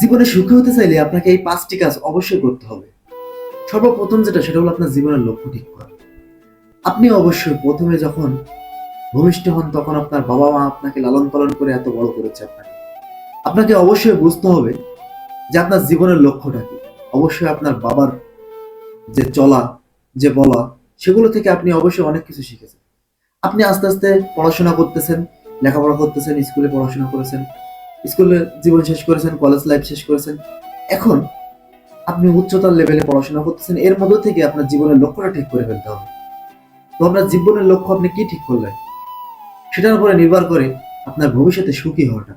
জীবনে সুখী হতে চাইলে আপনাকে এই পাঁচটি কাজ অবশ্যই করতে হবে। সর্বপ্রথম যেটা, সেটা হলো আপনার জীবনের লক্ষ্য ঠিক করা। আপনি অবশ্যই প্রথমে যখন ভূমিষ্ঠ হন, তখন আপনার বাবা মা আপনাকে লালন পালন করে এত বড় করেছে আপনাকে। আপনাকে অবশ্যই বুঝতে হবে যে আপনার জীবনের লক্ষ্যটা কি। অবশ্যই আপনার বাবার যে চলা, যে বলা, সেগুলো থেকে আপনি অবশ্যই অনেক কিছু শিখেছেন। আপনি আস্তে আস্তে পড়াশোনা করতেছেন, লেখাপড়া করতেছেন, স্কুলে পড়াশোনা করেছেন। স্কুলে জীবন শেষ করেছেন কলেজ লাইফ শেষ করেছেন। এখন আপনি উচ্চতর লেভেলে পড়াশোনা করতেছেন, এর মধ্যে থেকে আপনার জীবনের লক্ষ্যটা ঠিক করে ফেলতে হবে। তো আপনার জীবনের লক্ষ্য আপনি কি ঠিক করলেন? সেটার উপরে নির্ভর করে আপনার ভবিষ্যতে সুখী হওয়াটা।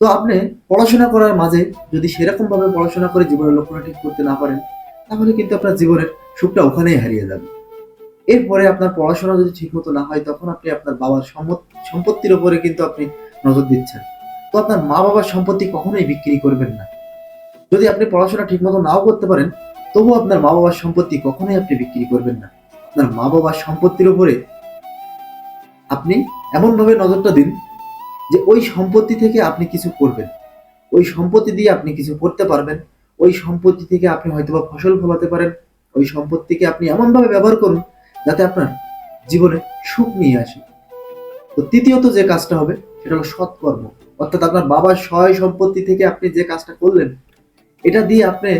তো আপনি পড়াশোনা করার মাঝে যদি সেরকম ভাবে পড়াশোনা করে জীবনের লক্ষ্যটা ঠিক করতে না পারেন, তাহলে কিন্তু আপনার জীবনের সুখটা ওখানেই হারিয়ে যাবে। এরপরে আপনার পড়াশোনা যদি ঠিক মতো না হয়, তখন আপনি আপনার বাবার সম্পত্তির উপরে কিন্তু আপনি নজর দিচ্ছেন। তো আপনার মা বাবার সম্পত্তি কখনোই বিক্রি করবেন না। যদি আপনি পড়াশোনা ঠিক মতো নাও করতে পারেন, তবু আপনার মা বাবার সম্পত্তি কখনোই আপনি বিক্রি করবেন না। আপনার মা বাবার সম্পত্তির উপরে আপনি এমনভাবে নজরটা দিন যে ওই সম্পত্তি থেকে আপনি কিছু করবেন। ওই সম্পত্তি দিয়ে আপনি কিছু করতে পারবেন। ওই সম্পত্তি থেকে আপনি হয়তোবা ফসল ফলাতে পারেন। ওই সম্পত্তিকে আপনি এমনভাবে ব্যবহার করুন যাতে আপনার জীবনে সুখ নিয়ে আসে। তো তৃতীয়ত যে কাজটা হবে সেটা হলো সৎকর্ম। অর্থাৎ আপনার বাবার সহায় সম্পত্তি থেকে আপনি যে কাজটা করলেন, এটা দিয়ে আপনি,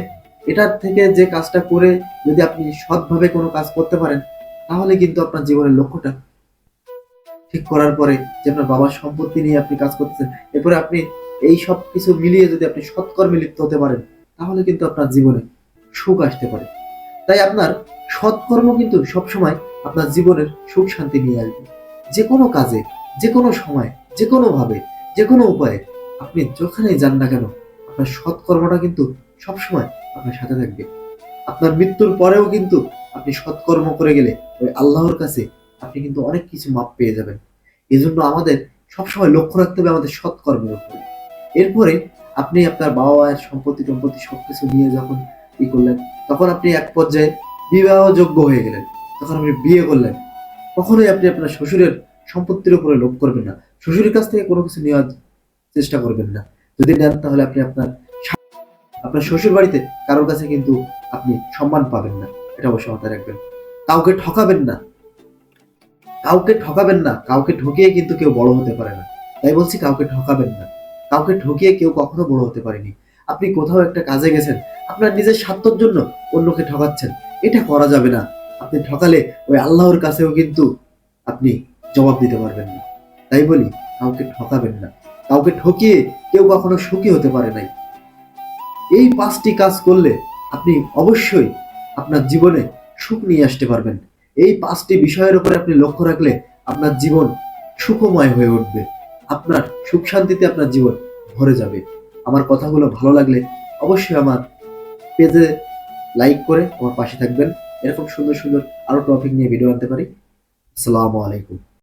এটার থেকে যে কাজটা করে যদি আপনি সৎভাবে কোনো কাজ করতে পারেন, তাহলে কিন্তু আপনার জীবনের লক্ষ্যটা ঠিক করার পরে যে আপনার বাবার সম্পত্তি নিয়ে আপনি কাজ করতেছেন, এরপরে আপনি এই সব কিছু মিলিয়ে যদি আপনি সৎকর্মে লিপ্ত হতে পারেন, তাহলে কিন্তু আপনার জীবনে সুখ আসতে পারে। তাই আপনার সৎকর্ম কিন্তু সবসময় আপনার জীবনের সুখ শান্তি নিয়ে আসবে। যে কোনো কাজে, যে কোনো সময়। যে কোনো ভাবে যে কোনো উপায়ে। আপনি যেখানেই যান না কেন, আপনার সৎকর্মটা কিন্তু সবসময় আপনার সাথে থাকবে। আপনার মৃত্যুর পরেও কিন্তু আপনি সৎকর্ম করে গেলে ওই আল্লাহর কাছে আপনি কিন্তু অনেক কিছু মাপ পেয়ে যাবেন। এই জন্য আমাদের সবসময় লক্ষ্য রাখতে হবে আমাদের সৎকর্মের উপরে। এরপরে আপনি আপনার বাবা মায়ের সম্পত্তি সম্পত্তি সবকিছু নিয়ে যখন ই করলেন, তখন আপনি এক পর্যায়ে বিবাহযোগ্য হয়ে গেলেন। তখন আপনি বিয়ে করলেন। কখনোই আপনি আপনার শ্বশুরের সম্পত্তির উপরে লোভ করবেন না। শ্বশুরের কাছ থেকে কোনো কিছু নেওয়ার চেষ্টা করবেন না। যদি নেন, তাহলে আপনি আপনার আপনার শ্বশুর বাড়িতে কারোর কাছে কিন্তু আপনি সম্মান পাবেন না। এটা অবশ্যই মাথায় রাখবেন। কাউকে ঠকাবেন না। কাউকে ঠকাবেন না। কাউকে ঠকিয়ে কিন্তু কেউ বড় হতে পারে না। তাই বলছি কাউকে ঠকাবেন না। কাউকে ঠকিয়ে কেউ কখনো বড় হতে পারেনি। আপনি কোথাও একটা কাজে গেছেন, আপনার নিজের স্বার্থের জন্য অন্যকে ঠকাচ্ছেন। এটা করা যাবে না। আপনি ঠকালে ওই আল্লাহর কাছেও কিন্তু আপনি জবাব দিতে পারবেন না। তাই বলি, কাউকে ঠকাবেন না। কাউকে ঠকিয়ে কেউ কখনো সুখী হতে পারে নাই। এই পাঁচটি কাজ করলে আপনি অবশ্যই আপনার জীবনে সুখ নিয়ে আসতে পারবেন। এই পাঁচটি বিষয়ের উপরে আপনি লক্ষ্য রাখলে আপনার জীবন সুখময় হয়ে উঠবে। আপনার সুখ শান্তিতে আপনার জীবন ভরে যাবে। আমার কথাগুলো ভালো লাগলে অবশ্যই আমার পেজে লাইক করে আমার পাশে থাকবেন। এরকম সুন্দর সুন্দর আরও টপিক নিয়ে ভিডিও আনতে পারি। আসসালামু আলাইকুম।